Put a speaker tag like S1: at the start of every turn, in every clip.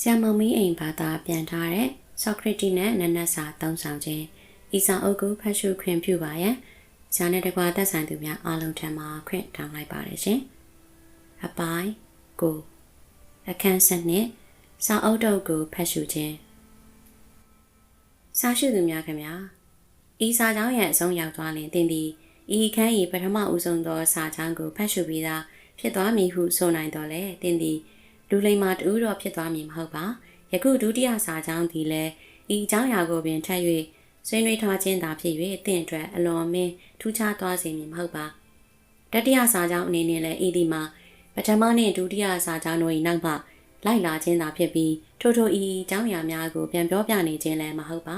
S1: ဆရာမောင်မင်းအိမ်ဘာသာပြန်ထားတဲ့ဆော့ကရတီနဲ့နနတ်စာသုံးဆောင်ခြင်းဤဆောင်အုပ်ကိုဖတ်ရှုခွင့်ပြုပါရန်ဇာနဲ့တကွာသက်ဆိုင်သူများအားလုံးထံမှခွင့်တောင်းလိုက်ပါတယ်ရှင်။အပိုင်းကိုအခန်းစနစ်စာအုပ်တုပ်ကိုဖတ်ရှုခြင်းစာရှုသူများခင်ဗျာဤစာကြောင်းရဲ့အဆုံးရောက်သွားရင်တင်သည်ဤခန်း၏ပထမဦးဆုံးသောစာကြောင်းကိုဖတ်ရှုပြီးသားဖြစ်သွားမည်ဟုဆိုနိုင်တော်လဲတင်သည် လူလိမ္မာတူတော့ဖြစ်သွားမည်မဟုတ်ပါယခုဒုတိယစာကြောင်းသည်လည်းဤအကြောင်းအရာကိုပင်ထပ်၍ဆွေးနွေးထားခြင်းသာဖြစ်၍တင့်အတွက်အလွန်အမင်းထူးခြားသွားစေမည်မဟုတ်ပါတတိယစာကြောင်းအနေနဲ့လည်းဤဒီမှာပထမနှင့်ဒုတိယစာကြောင်းတို့၏နောက်မှလိုက်လာခြင်းသာဖြစ်ပြီးထို့ထို့ဤအကြောင်းအရာများကိုပြန်ပြောပြနေခြင်းလည်းမဟုတ်ပါ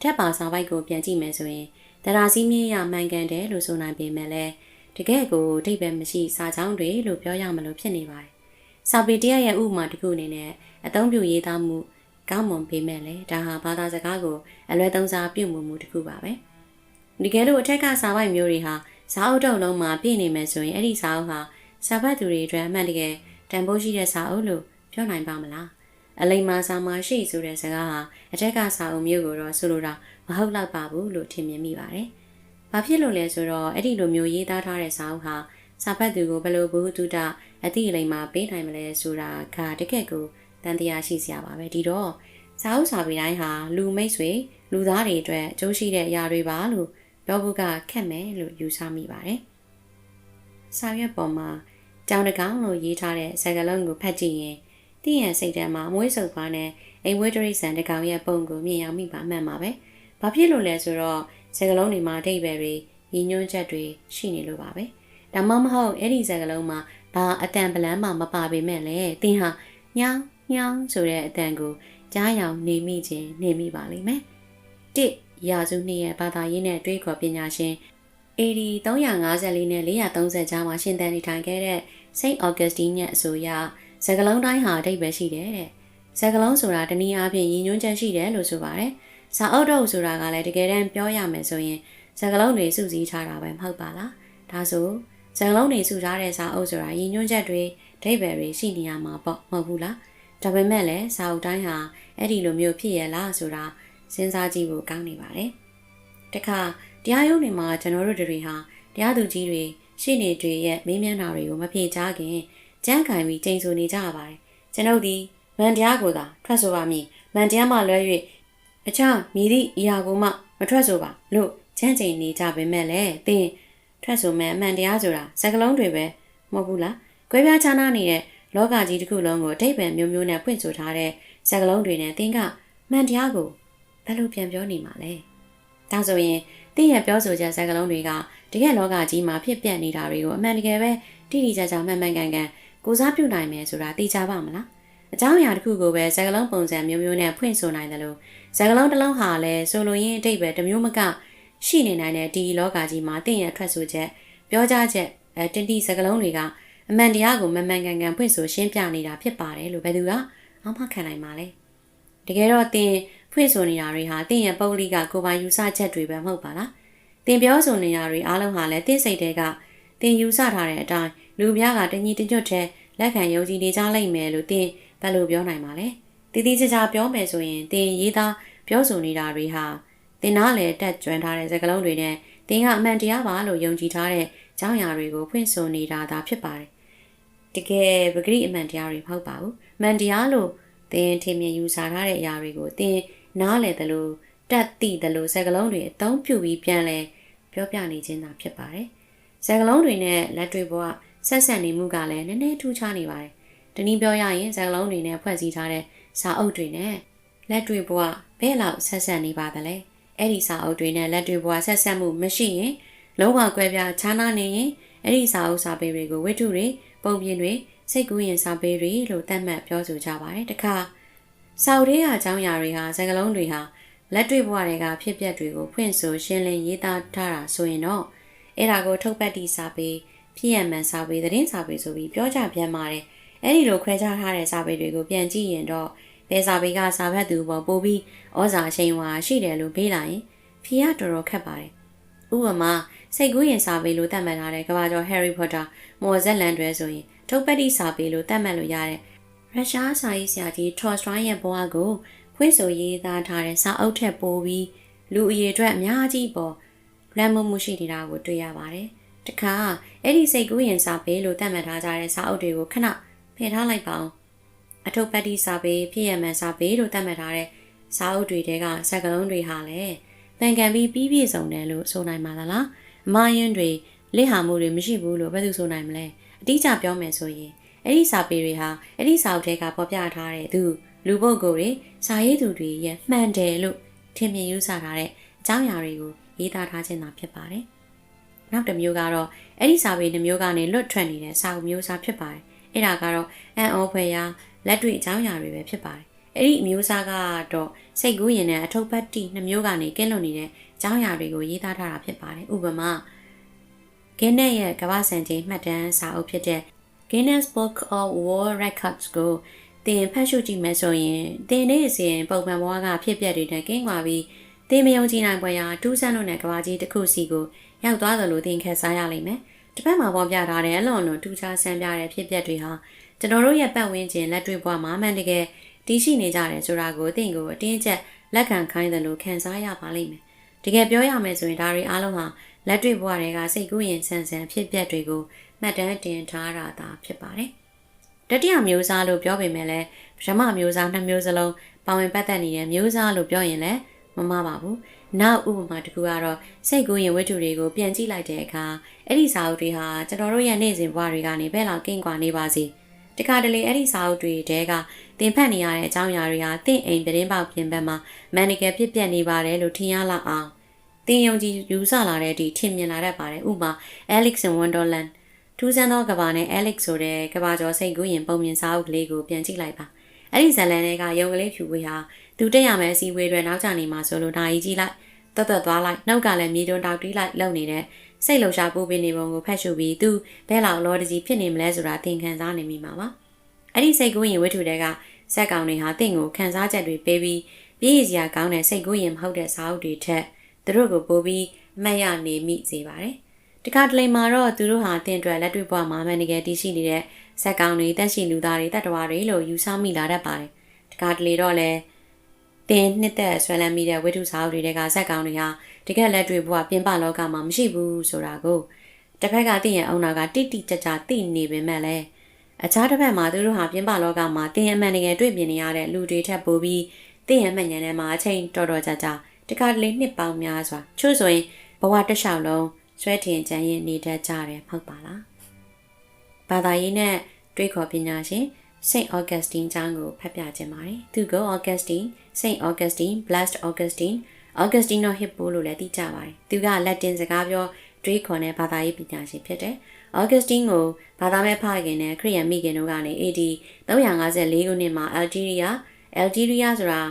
S1: ထက်ပါစာပိုက်ကိုပြန်ကြည့်မယ်ဆိုရင်တရာစီမြင့်ရမှန်ကန်တယ်လို့ဆိုနိုင်ပေမဲ့လည်းတကယ်ကိုအဓိပ္ပာယ်မရှိစာကြောင်းတွေလို့ပြောရမလို့ဖြစ်နေပါတယ် စာပေတရားရဲ့ဥပမာတစ်ခုအနေနဲ့အသုံးပြုရေးသားမှုကောင်းမွန်ပေမဲ့လည်းဒါဟာဘာသာစကားကိုအလွဲသုံးစားပြုမှုမှုတစ်ခုပါပဲဒီကဲလို့အထက်ကစာပိုက်မျိုးတွေဟာစာအုပ်တုပ်လုံးမှာပြည့်နေမယ်ဆိုရင်အဲ့ဒီစာအုပ်ဟာစာဖတ်သူတွေအတွက်အမှန်တကယ်တန်ဖိုးရှိတဲ့စာအုပ်လို့ပြောနိုင်ပါမလားအလိမ္မာစာမရှိဆိုတဲ့စကားဟာအထက်ကစာအုပ်မျိုးကိုတော့ဆိုလိုတာမဟုတ်တော့ပါဘူးလို့ထင်မြင်မိပါတယ်။ဘာဖြစ်လို့လဲဆိုတော့အဲ့ဒီလိုမျိုးရေးသားထားတဲ့စာအုပ်ဟာ စာဖတ်သူကိုဘယ်လိုဘုဟုတုတအသည့်အလိမ္မာပေးနိုင်မလဲဆိုတာကတကယ့်ကိုတန်တရားရှိစရာပါပဲဒီတော့စာအုပ်စာပေတိုင်းဟာလူမိတ်ဆွေလူသားတွေအတွက်အကျိုးရှိတဲ့အရာတွေပါလို့ပြောဖို့ကခက်မယ်လို့ယူဆမိပါတယ်။စာရွက်ပေါ်မှာကြောင်တကောင်လို့ရေးထားတဲ့စကားလုံးကိုဖတ်ကြည့်ရင်တင့်ရဲ့စိတ်ထဲမှာအမွေးစုပ်ပါနဲ့အိမ်ဝဲတရိษံတကောင်ရဲ့ပုံကိုမြင်အောင်မိပါမှန်ပါပဲ။ဘာဖြစ်လို့လဲဆိုတော့စကားလုံးတွေမှာအတိတ်ပဲတွေရည်ညွှန်းချက်တွေရှိနေလို့ပါပဲ။ ဒါမှမဟုတ်အဲ့ဒီစကားလုံးမှာဘာအတန်ပလန်းမှမပါပေမဲ့လေတင်းဟာညောင်းညောင်းဆိုတဲ့အတန်ကိုကြားရောင်နေမိခြင်းနေမိပါလိမ့်မယ်။တစ်ရာစုနှစ်ရဲ့ဘာသာရေးနဲ့တွေးခေါ်ပညာရှင် AD 354နဲ့430ကြားမှာရှင်သန်နေထိုင်ခဲ့တဲ့ Saint Augustine ရဲ့အဆိုအရစကလုံးတိုင်းဟာအတိတ်ပဲရှိတယ်တဲ့စကလုံးဆိုတာတနည်းအားဖြင့်ရည်ညွှန်းချက်ရှိတယ်လို့ဆိုပါတယ်စာအုပ်တုပ်ဆိုတာကလည်းတကယ်တမ်းပြောရမယ်ဆိုရင်စကလုံးတွေစုစည်းထားတာပဲမဟုတ်ပါလားဒါဆို စကလုံးတွေစုထားတဲ့စာအုပ်ဆိုတာရည်ညွှန်းချက်တွေဒိဗယ်တွေရှိနေရမှာပေါ့မဟုတ်ဘူးလားဒါပေမဲ့လည်းစာအုပ်တိုင်းဟာအဲ့ဒီလိုမျိုးဖြစ်ရလားဆိုတာစဉ်းစားကြည့်ဖို့ကောင်းနေပါတယ်တခါတရားရုံးတွေမှာကျွန်တော်တို့တွေဟာတရားသူကြီးတွေရှေ့နေတွေရဲ့မေးမြန်းတာတွေကိုမဖြေချခင်ကြမ်းကင်ပြီးချိန်ဆနေကြရပါတယ်ကျွန်ုပ်ဒီမန်တရားကိုသာထွက်ဆိုပါမည်မန်တရားမှလွဲ၍အခြားမိသည့်အရာကိုမှမထွက်ဆိုပါလို့ချမ်းချိန်နေကြပေမဲ့လည်းသင် ထွက်ဆိုမဲ့အမှန်တရားဆိုတာစကလုံးတွေပဲမဟုတ်ဘူးလားကွဲပြားခြားနားနေတဲ့လောကကြီးတစ်ခုလုံးကိုအတိတ်ပဲမျိုးမျိုးနဲ့ဖွင့်ဆိုထားတဲ့စကလုံးတွေနဲ့သင်ကမှန်တရားကိုဘယ်လိုပြန်ပြောနေမှာလဲဒါဆိုရင်သင်ရဲ့ပြောဆိုချက်စကလုံးတွေကတကယ်လောကကြီးမှာဖြစ်ပျက်နေတာတွေကိုအမှန်တကယ်ပဲတိတိကျကျမှန်မှန်ကန်ကန်ကိုစားပြုနိုင်မယ်ဆိုတာသိကြပါမလားအကြောင်းအရာတစ်ခုကိုပဲစကလုံးပုံစံမျိုးမျိုးနဲ့ဖွင့်ဆိုနိုင်တယ်လို့စကလုံးတစ်လုံးဟာလည်းဆိုလိုရင်းအတိတ်ပဲတစ်မျိုးမက ရှိနေနိုင်တဲ့ဒီလောကကြီးမှာတင့်ရဲ့ထွက်ဆိုချက်ပြောကြားချက်အဲတင်တီစကလုံးတွေကအမှန်တရားကိုမမှန်ကန်ကန်ဖွင့်ဆိုရှင်းပြနေတာဖြစ်ပါတယ်လို့ဘယ်သူကအောက်မှခံနိုင်မှာလဲတကယ်တော့တင်ဖွင့်ဆိုနေတာတွေဟာတင့်ရဲ့ပုံလိကကိုပိုင်ယူဆချက်တွေပဲမဟုတ်ပါလားတင်ပြောဆိုနေတာတွေအားလုံးဟာလည်းတင့်စိတ်တွေကတင်ယူဆထားတဲ့အတိုင်းလူများကတညီတညွတ်တဲ့လက်ခံယုံကြည်နေကြလိမ့်မယ်လို့တင်ဘယ်လိုပြောနိုင်မှာလဲတည်တည်ချာချာပြောမယ်ဆိုရင်တင်ရေးသားပြောဆိုနေတာတွေဟာ တင်နားလေတက်ကြွထားတဲ့စကားလုံးတွေနဲ့တင်ကအမှန်တရားပါလို့ယုံကြည်ထားတဲ့ကြောင်းရာတွေကိုဖွင့်ဆိုနေတာသာဖြစ်ပါတယ်တကယ်ပဂရိအမှန်တရားတွေမဟုတ်ပါဘူးမှန်တရားလို့တင်ထင်မြင်ယူဆထားတဲ့အရာတွေကိုတင်နားလေတယ်လို့တက်တိတယ်လို့စကားလုံးတွေအသုံးပြုပြီးပြန်လဲပြောပြနေခြင်းသာဖြစ်ပါတယ်စကားလုံးတွေနဲ့လက်တွေ့ဘဝဆက်ဆက်နေမှုကလည်းနည်းနည်းထူးခြားနေပါတယ်။တနည်းပြောရရင်စကားလုံးတွေနဲ့ဖွဲ့စည်းထားတဲ့စာအုပ်တွေနဲ့လက်တွေ့ဘဝဘယ်လောက်ဆက်ဆက်နေပါသလဲ။ အဲ့ဒီစာအုပ်တွေနဲ့လက်တွေ့ဘဝဆက်ဆက်မှုမရှိရင်လုံးဝကွဲပြားခြားနားနေရင်အဲ့ဒီစာအုပ်စာပေတွေကိုဝိတ္ထုတွေပုံပြင်တွေစိတ်ကူးရင်စာပေတွေလို့သတ်မှတ်ပြောဆိုကြပါတယ်။တခါစာအုပ်တွေအကြောင်းအရာတွေဟာစကားလုံးတွေဟာလက်တွေ့ဘဝတွေကဖြစ်ပျက်တွေကိုဖွင့်ဆိုရှင်းလင်းရေးသားထားတာဆိုရင်တော့အဲ့ဒါကိုထုတ်ပတ်တီစာပေဖြစ်ရမှန်စာပေသတင်းစာပေဆိုပြီးပြောကြပြန်ပါတယ်အဲ့ဒီလိုခွဲခြားထားတဲ့စာပေတွေကိုပြန်ကြည့်ရင်တော့ ဘယ်စာပေကစာဖတ်သူပေါ်ပို့ပြီးဩဇာအချိန်ဝါရှိတယ်လို့ပေးလာရင်ဖြေရတော်တော်ခက်ပါတယ်ဥပမာစိတ်ကူးရင်စာပေလို့သတ်မှတ်ထားတဲ့ကဘာကျော် Harry Potter မော်ဇက်လန်တွဲဆိုရင်ထုတ်ပတ်တိစာပေလို့သတ်မှတ်လို့ရတဲ့ရုရှားစာရေးဆရာကြီးထော်စထရိုင်းရဲ့ဘဝကိုဖွင့်ဆိုရေးသားထားတဲ့စာအုပ်ထက်ပိုပြီးလူအရေးအတွက်အများကြီးပေါ်လွှမ်းမိုးမှုရှိနေတာကိုတွေ့ရပါတယ်။တခါအဲ့ဒီစိတ်ကူးရင်စာပေလို့သတ်မှတ်ထားကြတဲ့စာအုပ်တွေကိုခဏဖယ်ထားလိုက်ပါအောင်။ အထုပ်ပတ်တိစာပေဖြစ်ရမှန်စာပေလို့သတ်မှတ်ထားတဲ့စာအုပ်တွေတဲကစကားလုံးတွေဟာလည်းပန်ကန်ပြီးပြီးပြည့်စုံတယ်လို့ဆိုနိုင်ပါလား။အမယင်းတွေလက်ဟာမှုတွေမရှိဘူးလို့ဘယ်သူဆိုနိုင်မလဲ။အတိအကျပြောမယ်ဆိုရင်အဲ့ဒီစာပေတွေဟာအဲ့ဒီစာအုပ်ထဲကပေါ်ပြထားတဲ့သူလူပုဂ္ဂိုလ်တွေစာရေးသူတွေရဲ့မှန်တယ်လို့ထင်မြင်ယူဆထားတဲ့အကြောင်းအရာတွေကိုရေးသားထားခြင်းသာဖြစ်ပါတယ်။နောက်တစ်မျိုးကတော့အဲ့ဒီစာပေတစ်မျိုးကနေလွတ်ထွက်နေတဲ့စာအုပ်မျိုးစားဖြစ်ပါတယ်။အဲ့ဒါကတော့အန်အောဖွယ်ရာ လက်တွေ့အကြောင်းအရာတွေပဲဖြစ်ပါတယ်။အဲ့ဒီအမျိုးစားကတော့စိတ်ကူးရင်နဲ့အထုပ်ပတ်တိနှစ်မျိုးကနေကင်းလွတ်နေတဲ့အကြောင်းအရာတွေကိုရေးသားထားတာဖြစ်ပါတယ်။ဥပမာဂင်းနဲ့ရဲ့ကမ္ဘာစံချိန်မှတ်တမ်းစာအုပ်ဖြစ်တဲ့ Guinness Book of World Records ကိုတင်ဖတ်ရှုကြည့်မယ်ဆိုရင်တင်နေစဉ်ပုံမှန်ဘဝကဖြစ်ပျက်တွေနဲ့ကင်းကွာပြီးတင်မယုံကြည်နိုင်ပွဲရာတူးဆန်းတို့နဲ့ကဘာကြီးတစ်ခုစီကိုရောက်သွားသလိုတင်ခက်စားရလိမ့်မယ်။တစ်ဖက်မှာပေါ်ပြထားတဲ့အလွန်လွန်တူးခြားဆန်းပြတဲ့ဖြစ်ပျက်တွေဟာ ကျွန်တော်တို့ရဲ့ပတ်ဝန်းကျင်လက်တွေ့ဘဝမှာမှန်တကယ်တည်ရှိနေကြတယ်ဆိုတာကိုအသင်ကိုအတင်းကျပ်လက်ခံခိုင်းတယ်လို့ခံစားရပါလိမ့်မယ်။တကယ်ပြောရမယ်ဆိုရင်ဒါတွေအားလုံးဟာလက်တွေ့ဘဝတွေကစိတ်ကူးရင်ဆန်းဆန်းဖြစ်ပျက်တွေကိုမှတ်တမ်းတင်ထားတာသာဖြစ်ပါတယ်။တတိယမျိုးစားလို့ပြောပေမဲ့လည်းပထမမျိုးစားနှစ်မျိုးစလုံးပါဝင်ပတ်သက်နေတဲ့မျိုးစားလို့ပြောရင်လည်းမမှားပါဘူး။နောက်ဥပမာတစ်ခုကတော့စိတ်ကူးရင်ဝတ္ထုတွေကိုပြန်ကြည့်လိုက်တဲ့အခါအဲ့ဒီစာအုပ်တွေဟာကျွန်တော်တို့ရဲ့နေ့စဉ်ဘဝတွေကနေဘယ်လောက်ကင်းကွာနေပါစေ။ တခါတလေအဲ့ဒီစာအုပ်တွေတဲကတင်ဖက်နေရတဲ့အကြောင်းအရာတွေဟာတင့်အိမ်သတင်းပေါက်ပြင်ပမှာမန်နီကယ်ဖြစ်ပြနေပါတယ်လို့ထင်ရလောက်အောင်တင်ယုံကြည်ယူဆလာတဲ့အထိထင်မြင်လာတတ်ပါတယ်။ဥပမာ Alex in Wonderland ထူးဆန်းသောကဘာနဲ့ Alex ဆိုတဲ့ကဘာကျော်စိတ်ကူးရင်ပုံမြင်စာအုပ်ကလေးကိုပြန်ကြည့်လိုက်ပါ။အဲ့ဒီဇလန်တွေကရုံကလေးဖြူဝေးဟာသူတက်ရမယ်အစည်းအဝေးတွေနောက်ကျနေမှာဆိုလို့ဒါကြီးကြည့်လိုက်တွတ်တွတ်သွားလိုက်နောက်ကလည်းမြေတွန်းတောက်တီးလိုက်လုံနေတဲ့ စိတ်လှုပ်ရှားပူပင်နေပုံကိုဖတ်ရှုပြီးသူဘဲလောက်လောတကြီးဖြစ်နေမလဲဆိုတာသင်ခန်းစားနေမိမှာပါအဲ့ဒီစိတ်ကူးရင်ဝိထုတွေကစက်ကောင်တွေဟာတင့်ကိုခန်းစားချက်တွေပေးပြီးပြည့်စရာကောင်းတဲ့စိတ်ကူးရင်မဟုတ်တဲ့စာအုပ်တွေထက်သူတို့ကိုပို့ပြီးအမှတ်ရနေမိစေပါတယ်တခါတလေမှာတော့သူတို့ဟာတင့်အတွက်လက်တွေ့ဘဝမှာမှန်တကယ်တည်ရှိနေတဲ့စက်ကောင်တွေတက်ရှိလူသားတွေတတ္တဝါတွေလို့ယူဆမိလာတတ်ပါတယ်တခါတလေတော့လည်းတင်နှစ်သက်ဆွဲလန်းမိတဲ့ဝိထုစာအုပ်တွေကဇက်ကောင်တွေဟာ တကယ်လက်တွေ့ဘဝပြင်ပလောကမှာမရှိဘူးဆိုတာကိုတစ်ဖက်ကသိရင်အောင်နာကတိတိကျကျသိနေပေမဲ့လည်းအခြားတစ်ဖက်မှာသူတို့ဟာပြင်ပလောကမှာတင်ရမှန်တကယ်တွေ့မြင်နေရတဲ့လူတွေထက်ပိုပြီးတင်ရမှန်ဉာဏ်ထဲမှာအချိန်တော်တော်ကြာကြာတခါတလေနှစ်ပေါင်းများစွာချို့ဆိုရင်ဘဝတစ်လျှောက်လုံးဆွဲထင်ကြံရင်နေတတ်ကြတယ်မဟုတ်ပါလားဘာသာရေးနဲ့တွေးခေါ်ပညာရှင် Saint Augustine ကျောင်းကိုဖတ်ပြခြင်းပါတယ်။သူက Augustine, Saint Augustine, Blessed Augustine, Augustino Hippo လို့လည်းသိကြပါတယ်။သူကလက်တင်စကားပြောတွေးခေါ်တဲ့ဘာသာရေးပညာရှင်ဖြစ်တယ်။ Augustine ကိုဘာသာမဲ့ဖခင်နဲ့ခရစ်ယာန်မိခင်တို့ကနေ AD 354ခုနှစ်မှာ Algeria, Algeria ဆိုတာ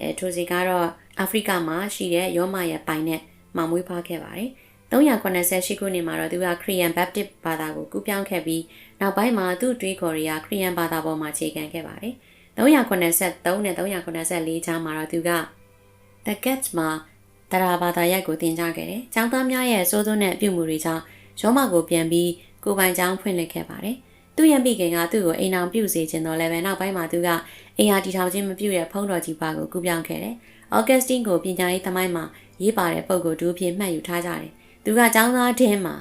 S1: အဲထိုစီကတော့အာဖရိကမှာရှိတဲ့ရောမရဲ့ပိုင်နဲ့မှမွေးဖွားခဲ့ပါတယ်။388ခုနှစ်မှာတော့သူကခရီးယန်ဘပ်တစ်ဘာသာကိုကူးပြောင်းခဲ့ပြီးနောက်ပိုင်းမှာသူ့တွေးခေါ်ရီယာခရီးယန်ဘာသာပေါ်မှာခြေခံခဲ့ပါတယ်။383နဲ့384ချားမှာတော့သူက The Gats မှာတရာဘာသာရိုက်ကိုတင်ကြခဲ့တယ်။ကျောင်းသားများရဲ့စိုးသွန်းတဲ့အပြုမှုတွေကြောင့်ရောမကိုပြန်ပြီးကိုပိုင်ကျောင်းဖွင့်လှစ်ခဲ့ပါတယ်။သူ့ရဲ့မိခင်ကသူ့ကိုအိမ်အောင်ပြုစေခြင်းတော့လည်းပဲနောက်ပိုင်းမှာသူကအိမ်ဟာတီထောင်ခြင်းမပြုတဲ့ဖုံးတော်ကြီးပါကိုကူးပြောင်းခဲ့တယ်။အော်ဂတ်စတင်းကိုပညာရေးသမိုင်းမှာရေးပါတဲ့ပုံကိုတူအဖြစ်မှတ်ယူထားကြတယ်သူကចောင်းသားတင်းမှာ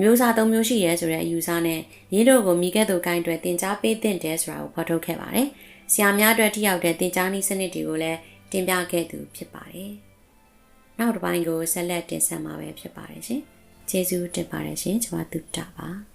S1: မျိုးစားသုံးမျိုးရှိရဲဆိုတဲ့အယူဆနဲ့ရင်းတို့ကိုမိခဲ့သူကိုင်းတွေတင် जा ပေးတင်တယ်ဆိုတာကိုဖော်ထုတ်ခဲ့ပါတယ်။ဆရာများအတွက်ထိရောက်တဲ့တင် जा နည်းစနစ်တွေကိုလည်း တင်ပြခဲ့သူဖြစ်ပါတယ်။နောက်တစ်ပိုင်းကိုဆက်လက်တင်ဆက်မှာပဲဖြစ်ပါတယ်ရှင်။ကျေးဇူးတင်ပါတယ်ရှင်ကျွန်မသူတာပါ။